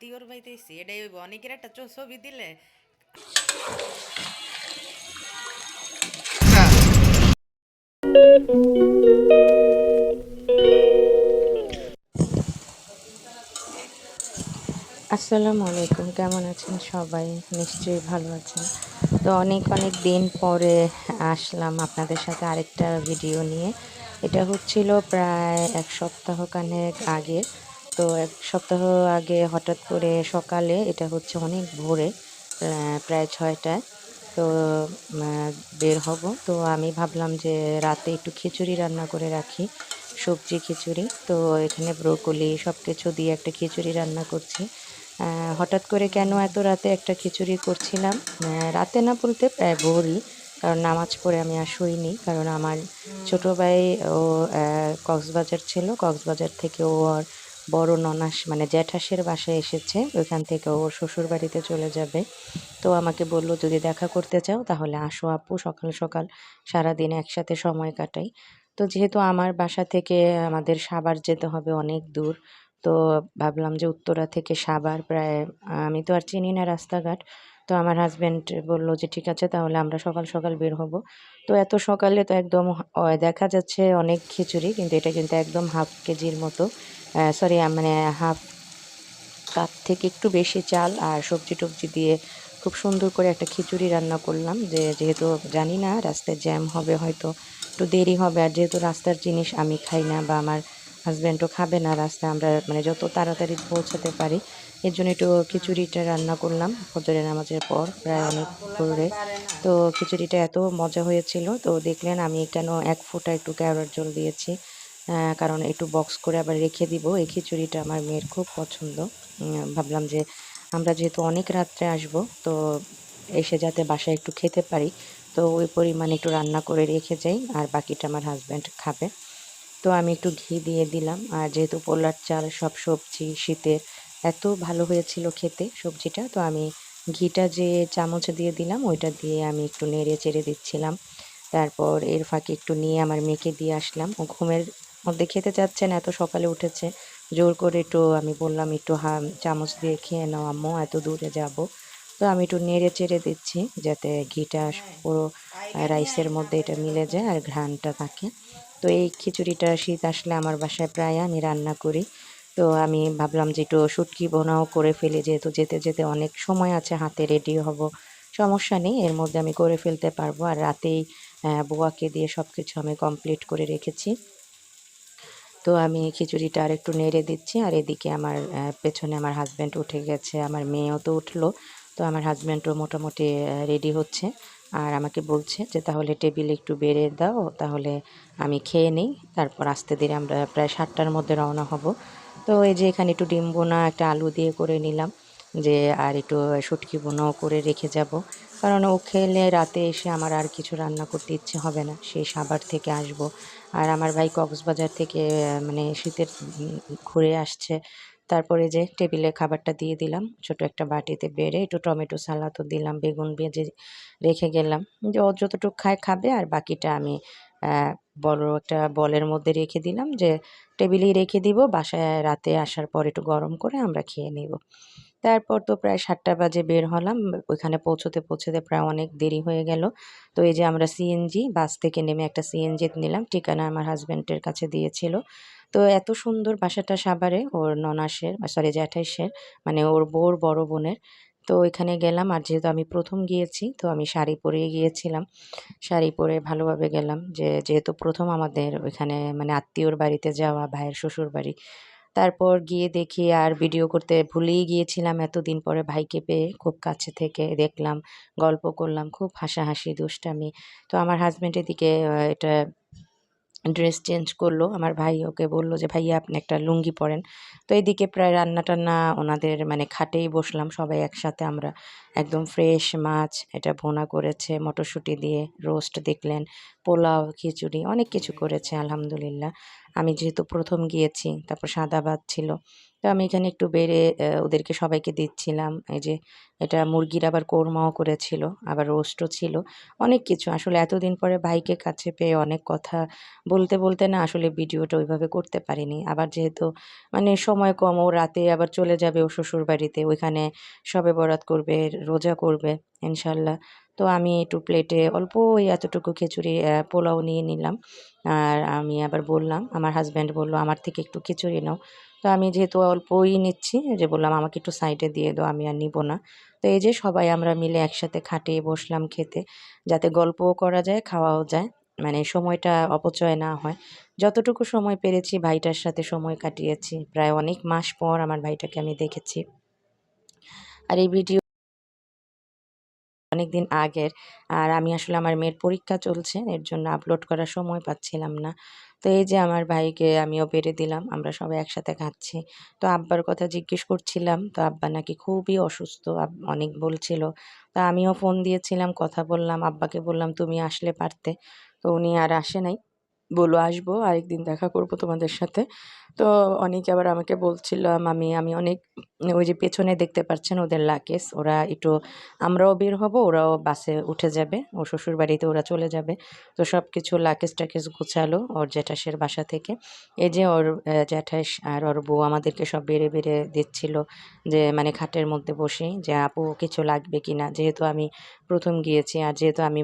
তিওর বাড়িতে অনেকের একটা দিলে। আসসালামু আলাইকুম, কেমন আছেন সবাই? নিশ্চয়ই ভালো আছেন। তো অনেক অনেক দিন পরে আসলাম আপনাদের সাথে আরেকটা ভিডিও নিয়ে। এটা হচ্ছিল প্রায় এক সপ্তাহ কানেক আগে তো এক সপ্তাহ আগে হঠাৎ করে সকালে, এটা হচ্ছে অনেক ভোরে প্রায় ছয়টায়, তো বের হব। তো আমি ভাবলাম যে রাতে একটু খিচুড়ি রান্না করে রাখি, সবজি খিচুড়ি। তো এখানে ব্রোকলি সব কিছু দিয়ে একটা খিচুড়ি রান্না করছি। হঠাৎ করে কেন এত রাতে একটা খিচুড়ি করছিলাম? রাতে না বলতে প্রায় ভোরই, কারণ নামাজ পড়ে আমি আর শুইনি, কারণ আমার ছোটো ভাই ও কক্সবাজার ছিল, কক্সবাজার থেকে ও আর বড় ননাস মানে জ্যাঠাসের বাসায় এসেছে, ওইখান থেকে ওর শ্বশুর বাড়িতে চলে যাবে। তো আমাকে বলল, যদি দেখা করতে চাও, তাহলে আসো আপু, সকাল সকাল সারাদিন একসাথে সময় কাটাই। তো যেহেতু আমার বাসা থেকে আমাদের সাবার যেতে হবে অনেক দূর, তো ভাবলাম যে উত্তরা থেকে সাবার প্রায়, আমি তো আর চিনি না রাস্তাঘাট তো আমার হাজব্যান্ড বলল যে, ঠিক আছে, তাহলে আমরা সকাল সকাল বের হব। তো এত সকালে তো একদম দেখা যাচ্ছে অনেক খিচুড়ি, কিন্তু এটা কিন্তু একদম হাফ কেজির মতো। সরি মানে হাফ কাপ থেকে একটু বেশি চাল আর সবজি টবজি দিয়ে খুব সুন্দর করে একটা খিচুড়ি রান্না করলাম। যে, যেহেতু জানি না, রাস্তায় জ্যাম হবে হয়তো, একটু দেরি হবে। আর যেহেতু রাস্তার জিনিস আমি খাই না বা আমার হাজব্যান্ডও খাবে না রাস্তায়, আমরা মানে যত তাড়াতাড়ি পৌঁছাতে পারি এর জন্য একটু খিচুড়িটা রান্না করলাম, ফজরের নামাজের পর, প্রায় অনেক করে তো খিচুড়িটা এত মজা হয়েছিল, তো দেখলেন আমি কেন এক ফোঁটা একটু ক্যারট জল দিয়েছি কারণ একটু বক্স করে আবার রেখে দিব। এই খিচুড়িটা আমার মেয়ের খুব পছন্দ। ভাবলাম যে আমরা যেহেতু অনেক রাত্রে আসব, তো এসে যাতে বাসায় একটু খেতে পারি, তো ওই পরিমাণে একটু রান্না করে রেখে যাই, আর বাকিটা আমার হাজব্যান্ড খাবে। তো আমি একটু ঘি দিয়ে দিলাম, আর যেহেতু পোলার চাল সব সবজি শীতের এত ভালো হয়েছিল খেতে সবজিটা। তো আমি ঘিটা যে চামচ দিয়ে দিলাম, ওইটা দিয়ে আমি একটু নেড়ে চেড়ে দিচ্ছিলাম। তারপর এর ফাঁকে একটু নিয়ে আমার মেয়েকে দিয়ে আসলাম। ও ঘুমের মধ্যে খেতে চাচ্ছে না, এত সকালে উঠেছে। জোর করে একটু আমি বললাম, একটু হা, চামচ দিয়ে খেয়ে নাও আম্মু, এত দূরে যাব। তো আমি একটু নেড়ে চেড়ে দিচ্ছি যাতে ঘিটা পুরো রাইসের মধ্যে এটা মিলে যায় আর ঘ্রাণটা থাকে। তো এই খিচুড়িটা শীত আসলে আমার বাসায় প্রায় আমি রান্না করি। তো আমি ভাবলাম যে একটু শুটকি বোনাও করে ফেলি, যেহেতু যেতে যেতে অনেক সময় আছে, হাতে রেডি হব। সমস্যা নেই, এর মধ্যে আমি করে ফেলতে পারব। আর রাতেই বুয়াকে দিয়ে সব কিছু আমি কমপ্লিট করে রেখেছি। তো আমি খিচুড়িটা আর একটু নেড়ে দিচ্ছি, আর এদিকে আমার পেছনে আমার হাজব্যান্ড উঠে গেছে, আমার মেয়েও তো উঠল। তো আমার হাজব্যান্ডও মোটামুটি রেডি হচ্ছে। আর আমাকে বলছে যে, তাহলে টেবিল একটু বেড়ে দাও, তাহলে আমি খেয়ে নিই, তারপর আস্তে ধীরে আমরা প্রায় সাতটার মধ্যে রওনা হব। তো এই যে এখানে একটু ডিম বোনা, একটা আলু দিয়ে করে নিলাম যে আর একটু শুটকি বোনাও করে রেখে যাব। কারণ ও খেলে রাতে এসে আমার আর কিছু রান্না করতে ইচ্ছে হবে না সেই সাবার থেকে আসব। আর আমার ভাই কক্সবাজার থেকে মানে শীতের ঘুরে আসছে। তারপরে যে টেবিলে খাবারটা দিয়ে দিলাম, ছোট একটা বাটিতে বেড়ে একটু টমেটো সালাদও দিলাম, বেগুন ভেজে রেখে গেলাম। যে ও যতটুকু খায়, খাবে আর বাকিটা আমি বড় একটা বলের মধ্যে রেখে দিলাম যে টেবিলেই রেখে দিব, বাসায় রাতে আসার পর একটু গরম করে আমরা খেয়ে নিব। তারপর তো প্রায় সাতটা বাজে বের হলাম, ওইখানে পৌঁছতে পৌঁছতে প্রায় অনেক দেরি হয়ে গেল। তো এই যে আমরা সিএনজি বাস থেকে নেমে একটা সিএনজি নিলাম, ঠিকানা আমার হাজব্যান্ডের কাছে দিয়েছিল। তো এত সুন্দর বাসাটা সাভারে, ওর ননাসের সরি জ্যাঠাইসের মানে ওর বউর বড় বোনের। তো এখানে গেলাম আর যেহেতু আমি প্রথম গিয়েছি, তো আমি শাড়ি পরে গিয়েছিলাম। শাড়ি পরে ভালোভাবে গেলাম যে, যেহেতু প্রথম আমাদের ওইখানে মানে আত্মীয়র বাড়িতে যাওয়া, ভাইয়ের শ্বশুর বাড়ি। তারপর গিয়ে দেখি আর ভিডিও করতে ভুলেই গিয়েছিলাম এতদিন পরে ভাইকে পেয়ে খুব কাছে থেকে দেখলাম, গল্প করলাম, খুব হাসাহাসি, দুষ্টামি। তো আমার হাজব্যান্ডের দিকে এটা ড্রেস চেঞ্জ করল। আমার ভাই ওকে বলল যে, ভাইয়া, আপনি একটা লুঙ্গি পরেন। তো এদিকে প্রায় রান্না টান্না ওনাদের মানে খাটেই বসলাম সবাই একসাথে। আমরা একদম ফ্রেশ মাছ, এটা ভোনা করেছে, মটরশুঁটি দিয়ে রোস্ট দেখলেন, পোলাও, খিচুড়ি, অনেক কিছু করেছে, আলহামদুলিল্লাহ। আমি যেহেতু প্রথম গিয়েছি, তারপর সাদা ভাত ছিল। তো আমি এখানে একটু বেড়ে ওদেরকে সবাইকে দিচ্ছিলাম। এই যে এটা মুরগির আবার কোরমাও করেছিল, আবার রোস্টও ছিল। অনেক কিছু। আসলে এতদিন পরে ভাইকে কাছে পেয়ে অনেক কথা বলতে বলতে না আসলে ভিডিওটা ওইভাবে করতে পারিনি। আবার যেহেতু মানে সময় কম, ও রাতে আবার চলে যাবে ও শ্বশুর বাড়িতে ওইখানে সবে বরাত করবে, রোজা করবে, ইনশাল্লাহ। তো আমি একটু প্লেটে অল্প ওই এতটুকু খিচুড়ি পোলাও নিয়ে নিলাম। আর আমি আবার বললাম, আমার হাজব্যান্ড বলল, আমার থেকে একটু খিচুড়ি নাও। তো আমি যেহেতু অল্পই নিচ্ছি, যে বললাম, আমাকে একটু সাইডে দিয়ে দাও, আমি আর নিব না। তো এই যে সবাই আমরা মিলে একসাথে খাটিয়ে বসলাম খেতে, যাতে গল্পও করা যায়, খাওয়াও যায়। মানে সময়টা অপচয় না হয়। যতটুকু সময় পেরেছি, ভাইটার সাথে সময় কাটিয়েছি। প্রায় অনেক মাস পর আমার ভাইটাকে আমি দেখেছি। আর এই ভিডিও অনেক দিন আগের। আর আমি আসলে আমার মেয়ের পরীক্ষা চলছে, এর জন্য আপলোড করার সময় পাচ্ছিলাম না। তো এই যে আমার ভাইকে আমিও বেড়ে দিলাম, আমরা সবাই একসাথে খাচ্ছি। তো আব্বার কথা জিজ্ঞেস করছিলাম, তো আব্বা নাকি খুবই অসুস্থ অনেক বলছিল। তা আমিও ফোন দিয়েছিলাম, কথা বললাম, আব্বাকে বললাম, তুমি আসলে পারতে। তো উনি আর আসে নাই। বলল আসব, আরেকদিন দেখা করব তোমাদের সাথে। তো অনেকে আবার আমাকে বলছিলাম আমি আমি অনেক, ওই যে পেছনে দেখতে পাচ্ছেন ওদের লাকেশ ওরা একটু, আমরাও বের হব, ওরাও বাসে উঠে যাবে, ও শ্বশুর বাড়িতে ওরা চলে যাবে। তো সব কিছু লাকেশ টাকেশ গুছালো ওর জ্যাঠাসের বাসা থেকে। এই যে ওর জ্যাঠাইশ আর ওর বউ আমাদেরকে সব বেড়ে বেড়ে দিচ্ছিল যে মানে খাটের মধ্যে বসে, যে আপু কিছু লাগবে কি না যেহেতু আমি প্রথম গিয়েছি, আর যেহেতু আমি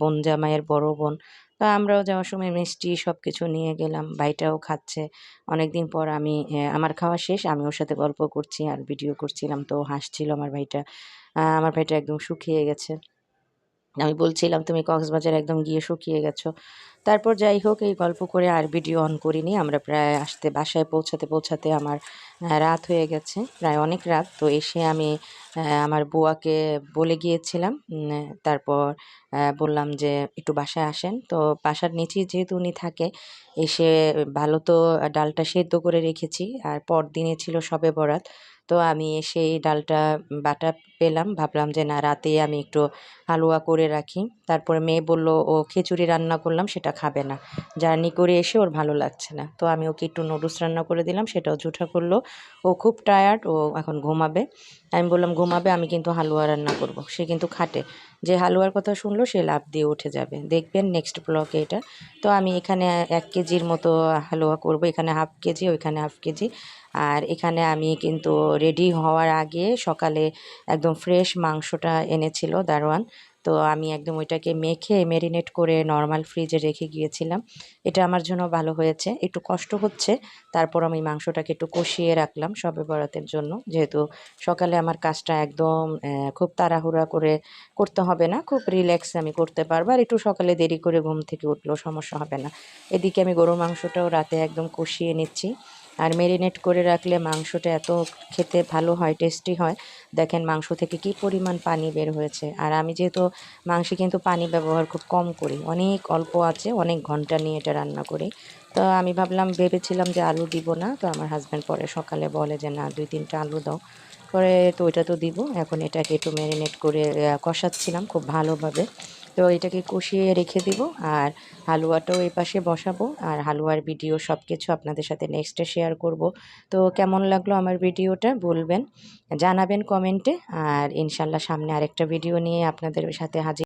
বোন জামাইয়ের বড় বোন তো আমরাও যাওয়ার সময় মিষ্টি সব কিছু নিয়ে গেলাম। ভাইটাও খাচ্ছে। অনেকদিন পর আমি আমার খাওয়া শেষ। আমি ওর সাথে গল্প করছি আর ভিডিও করছিলাম। তো হাসছিল আমার ভাইটা। আমার ভাইটা একদম শুকিয়ে গেছে। আমি বলছিলাম, তুমি কক্সবাজার একদম গিয়ে শুকিয়ে গেছো। তারপর যাই হোক, এই গল্প করে আর ভিডিও অন করিনি। আমরা প্রায় আসতে, বাসায় পৌঁছাতে পৌঁছাতে আমার রাত হয়ে গেছে। প্রায় অনেক রাত। তো এসে আমি আমার বুয়াকে বলে গিয়েছিলাম। তারপর বললাম যে, একটু বাসায় আসেন। তো বাসার নিচেই যেহেতু উনি থাকে, এসে ভালো তো ডালটা সেদ্ধ করে রেখেছি। আর পরদিনে ছিল সবে বরাত। তো আমি সেই ডালটা, বাটা পেলাম। ভাবলাম যে, না রাতে আমি একটু হালুয়া করে রাখি। তারপরে মেয়ে বলল, ও খিচুড়ি রান্না করলাম, সেটা খাবে না। জার্নি করে এসে ওর ভালো লাগছে না। তো আমি ওকে একটু নুডলস রান্না করে দিলাম, সেটাও জুঠা করল। ও খুব টায়ার্ড, ও এখন ঘুমাবে। আমি বললাম ঘুমাবে, আমি কিন্তু হালুয়া রান্না করব। সে কিন্তু খাটে। যে হালুয়ার কথা শুনলো, সে লাভ দিয়ে উঠে যাবে। দেখবেন নেক্সট ব্লকে এটা। তো আমি এখানে এক কেজির মতো হালুয়া করব। এখানে হাফ কেজি, ওইখানে হাফ কেজি। আর এখানে আমি কিন্তু রেডি হওয়ার আগে সকালে একদম ফ্রেশ মাংসটা এনেছিল দারোয়ান। তো আমি একদম ওইটাকে মেখে মেরিনেট করে নর্মাল ফ্রিজে রেখে গিয়েছিলাম। এটা আমার জন্য ভালো হয়েছে। একটু কষ্ট হচ্ছে, তারপর আমি মাংসটাকে একটু কষিয়ে রাখলাম সবে বরাতের জন্য। যেহেতু সকালে আমার কাজটা একদম খুব তাড়াহুড়া করে করতে হবে না, খুব রিল্যাক্স আমি করতে পারব। আর একটু সকালে দেরি করে ঘুম থেকে উঠলেও সমস্যা হবে না। এদিকে আমি গরুর মাংসটাও রাতে একদম কষিয়ে নিচ্ছি। আর মেরিনেট করে রাখলে মাংসটা এত খেতে ভালো হয় টেস্টি হয়। দেখেন মাংস থেকে কি পরিমাণ পানি বের হয়েছে। আর আমি যেহেতু মাংসে কিন্তু পানি ব্যবহার খুব কম করি, অনেক অল্প আছে, অনেক ঘণ্টা নিয়ে এটা রান্না করি। তো আমি ভাবলাম, ভেবেছিলাম যে আলু দিব না, তো আমার হাজব্যান্ড পরে সকালে বলে যে, না, দুই তিনটা আলু দাও। পরে তো ওইটা তো দিব, এখন এটাকে একটু ম্যারিনেট করে কষাচ্ছিলাম খুব ভালোভাবে। তো এটাকে কষিয়ে রেখে দিব আর হালুয়াটাও এই পাশে বসাবো আর হালুয়ার ভিডিও সব কিছু আপনাদের সাথে নেক্সটে শেয়ার করব। তো কেমন লাগল আমার ভিডিওটা বলবেন, জানাবেন কমেন্টে আর ইনশাল্লাহ সামনে আরেকটা ভিডিও নিয়ে আপনাদের সাথে হাজির